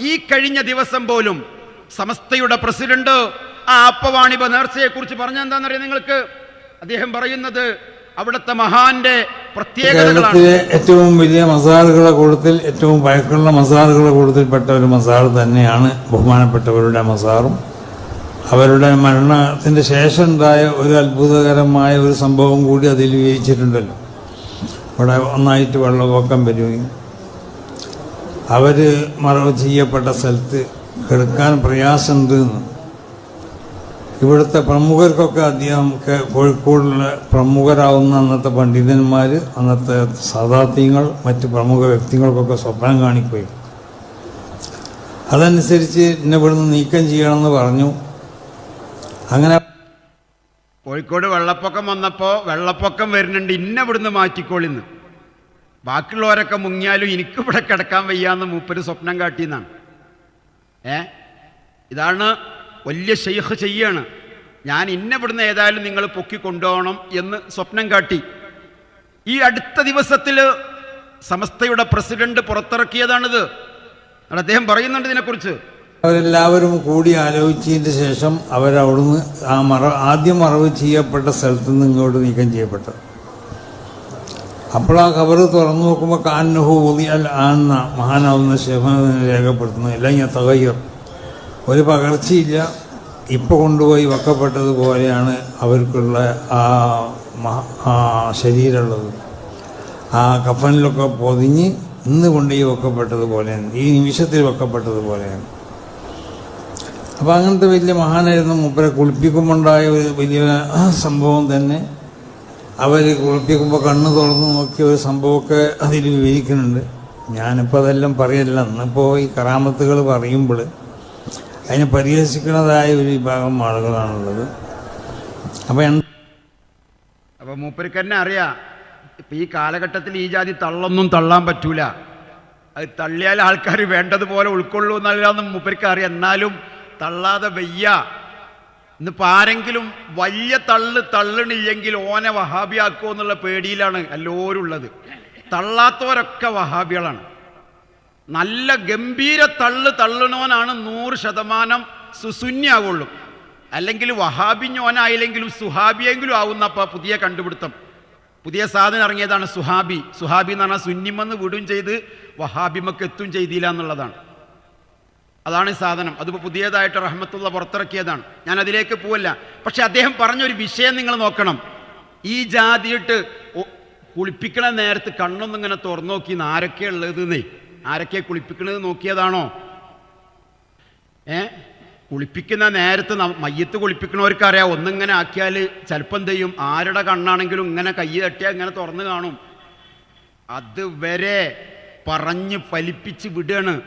ഈ കഴിഞ്ഞ ദിവസം പോലും സമസ്തയുടെ പ്രസിഡന്റ് ആ അപ്പവാണിഭ നേർച്ചയെക്കുറിച്ച് പറഞ്ഞെന്താണെന്നറിയാം നിങ്ങൾക്ക്? അദ്ദേഹം പറയുന്നത് അവിടുത്തെ മഹാന്റെ കേരളത്തിലെ ഏറ്റവും വലിയ മസാലകളുടെ കൂട്ടത്തിൽ ഏറ്റവും പഴക്കമുള്ള മസാറുകളുടെ കൂട്ടത്തിൽപ്പെട്ട ഒരു മസാല തന്നെയാണ് ബഹുമാനപ്പെട്ടവരുടെ മസാറും. അവരുടെ മരണത്തിന്റെ ശേഷം ഉണ്ടായ ഒരു അത്ഭുതകരമായ ഒരു സംഭവം കൂടി അതിൽ വിജയിച്ചിട്ടുണ്ടല്ലോ അവിടെ ഒന്നായിട്ട് വെള്ളപ്പൊക്കം വരികയും അവർ മറവ് ചെയ്യപ്പെട്ട സ്ഥലത്ത് കിടക്കാൻ പ്രയാസമുണ്ട് ഇവിടുത്തെ പ്രമുഖർക്കൊക്കെ അദ്ദേഹം കോഴിക്കോടുള്ള കോഴിക്കോടിലെ പ്രമുഖരാവുന്ന അന്നത്തെ പണ്ഡിതന്മാർ അന്നത്തെ സാധാർത്ഥ്യങ്ങൾ മറ്റ് പ്രമുഖ വ്യക്തികൾക്കൊക്കെ സ്വപ്നം കാണിക്കുകയും. അതനുസരിച്ച് എന്നെ ഇവിടുന്ന് നീക്കം ചെയ്യണമെന്ന് പറഞ്ഞു. അങ്ങനെ കോഴിക്കോട് വെള്ളപ്പൊക്കം വന്നപ്പോൾ വെള്ളപ്പൊക്കം വരുന്നുണ്ട്. ഇന്ന ഇവിടുന്ന് മാറ്റിക്കോളിന്ന്. ബാക്കിയുള്ളവരൊക്കെ മുങ്ങിയാലും എനിക്കിവിടെ കിടക്കാൻ വയ്യാന്ന് മൂപ്പര് സ്വപ്നം കാട്ടിയെന്നാണ്. ഏ? ഇതാണ് വലിയ ഷെയ്ഖ് ചെയ്യാണ്. ഞാൻ ഇന്ന ഇവിടുന്ന് ഏതായാലും നിങ്ങൾ പൊക്കി കൊണ്ടുപോകണം എന്ന് സ്വപ്നം കാട്ടി. ഈ അടുത്ത ദിവസത്തിൽ സമസ്തയുടെ പ്രസിഡന്റ് പുറത്തിറക്കിയതാണിത്. അദ്ദേഹം പറയുന്നുണ്ട് ഇതിനെക്കുറിച്ച്. അവരെല്ലാവരും കൂടി ആലോചിച്ചതിന് ശേഷം അവരവിടുന്ന് ആ മറ ആദ്യം മറവ് ചെയ്യപ്പെട്ട സ്ഥലത്ത് നിന്ന് ഇങ്ങോട്ട് നീക്കം ചെയ്യപ്പെട്ടത്. അപ്പോൾ ആ ഖബർ തുറന്നു നോക്കുമ്പോൾ കാന്നഹു ഉദിയൽ ആന്ന. മഹാനാവുന്ന ശിവനെ രേഖപ്പെടുത്തുന്നു. ഞാൻ തകയ്യർ. ഒരു പകർച്ചയില്ല. ഇപ്പോൾ കൊണ്ടുപോയി വെക്കപ്പെട്ടതുപോലെയാണ് അവർക്കുള്ള ആ ആ ശരീരമുള്ളത്. ആ കഫനിലൊക്കെ പൊതിഞ്ഞ് ഇന്ന് കൊണ്ടുപോയി വെക്കപ്പെട്ടതുപോലെയാണ്. ഈ നിമിഷത്തിൽ വെക്കപ്പെട്ടതുപോലെയാണ്. അപ്പോൾ അങ്ങനത്തെ വലിയ മഹാനായിരുന്നു. മുപ്പരെ കുളിപ്പിക്കുമ്പോണ്ടായ ഒരു വലിയ സംഭവം തന്നെ. അവർ കുളിപ്പിക്കുമ്പോൾ കണ്ണ് തുറന്ന് നോക്കിയ ഒരു സംഭവമൊക്കെ അതിൽ വിവരിക്കുന്നുണ്ട്. ഞാനിപ്പോൾ അതെല്ലാം പറയല്ല. ഇന്നിപ്പോൾ ഈ കറാമത്തുകൾ പറയുമ്പോൾ അതിനെ പരിഹസിക്കുന്നതായ ഒരു വിഭാഗം ആളുകളാണുള്ളത്. അപ്പം അപ്പം മൂപ്പരിക്കന്നെ അറിയാം ഇപ്പം ഈ കാലഘട്ടത്തിൽ ഈ ജാതി തള്ളൊന്നും തള്ളാൻ പറ്റൂല. അത് തള്ളിയാൽ ആൾക്കാർ വേണ്ടതുപോലെ ഉൾക്കൊള്ളൂ എന്നല്ലാന്നും മൂപ്പരിക്കറിയാം എന്നാലും തള്ളാതെ വയ്യ. ഇന്നിപ്പോൾ ആരെങ്കിലും വലിയ തള്ള് തള്ളണില്ലെങ്കിൽ ഓനെ വഹാബിയാക്കുമോ എന്നുള്ള പേടിയിലാണ് എല്ലാവരും ഉള്ളത്. തള്ളാത്തവരൊക്കെ വഹാബികളാണ്. നല്ല ഗംഭീര തള്ള് തള്ളണോനാണ് നൂറ് ശതമാനം സുസുന്യാവുള്ളൂ. അല്ലെങ്കിൽ വഹാബിഞ്ഞോനായില്ലെങ്കിലും സുഹാബിയെങ്കിലും ആവുന്ന അപ്പോൾ പുതിയ കണ്ടുപിടുത്തം. പുതിയ സാധനം ഇറങ്ങിയതാണ് സുഹാബി. സുഹാബി എന്ന് പറഞ്ഞാൽ സുന്നിമെന്ന് വിടും ചെയ്ത് വഹാബിമക്ക് എത്തും ചെയ്തില്ല എന്നുള്ളതാണ്. അതാണ് സാധനം. അതിപ്പോൾ പുതിയതായിട്ട് റഹ്മത്തുള്ള പുറത്തിറക്കിയതാണ്. ഞാൻ അതിലേക്ക് പോവല്ല. പക്ഷെ അദ്ദേഹം പറഞ്ഞൊരു വിഷയം നിങ്ങൾ നോക്കണം. ഈ ജാതിയിട്ട് കുളിപ്പിക്കണ നേരത്ത് കണ്ണൊന്നും ഇങ്ങനെ തുറന്നു നോക്കി ആരൊക്കെ ഉള്ളതെന്നേ. ആരൊക്കെ കുളിപ്പിക്കണത് നോക്കിയതാണോ? ഏ? കുളിപ്പിക്കുന്ന നേരത്ത് മയ്യത്ത് കുളിപ്പിക്കണവർക്ക് അറിയാം ഒന്നിങ്ങനെ ആക്കിയാൽ ചിലപ്പോൾ എന്ത് ചെയ്യും? ആരുടെ കണ്ണാണെങ്കിലും ഇങ്ങനെ കൈ തട്ടിയാൽ ഇങ്ങനെ തുറന്ന് കാണും. അതുവരെ പറഞ്ഞ് ഫലിപ്പിച്ച് വിടുകയാണ്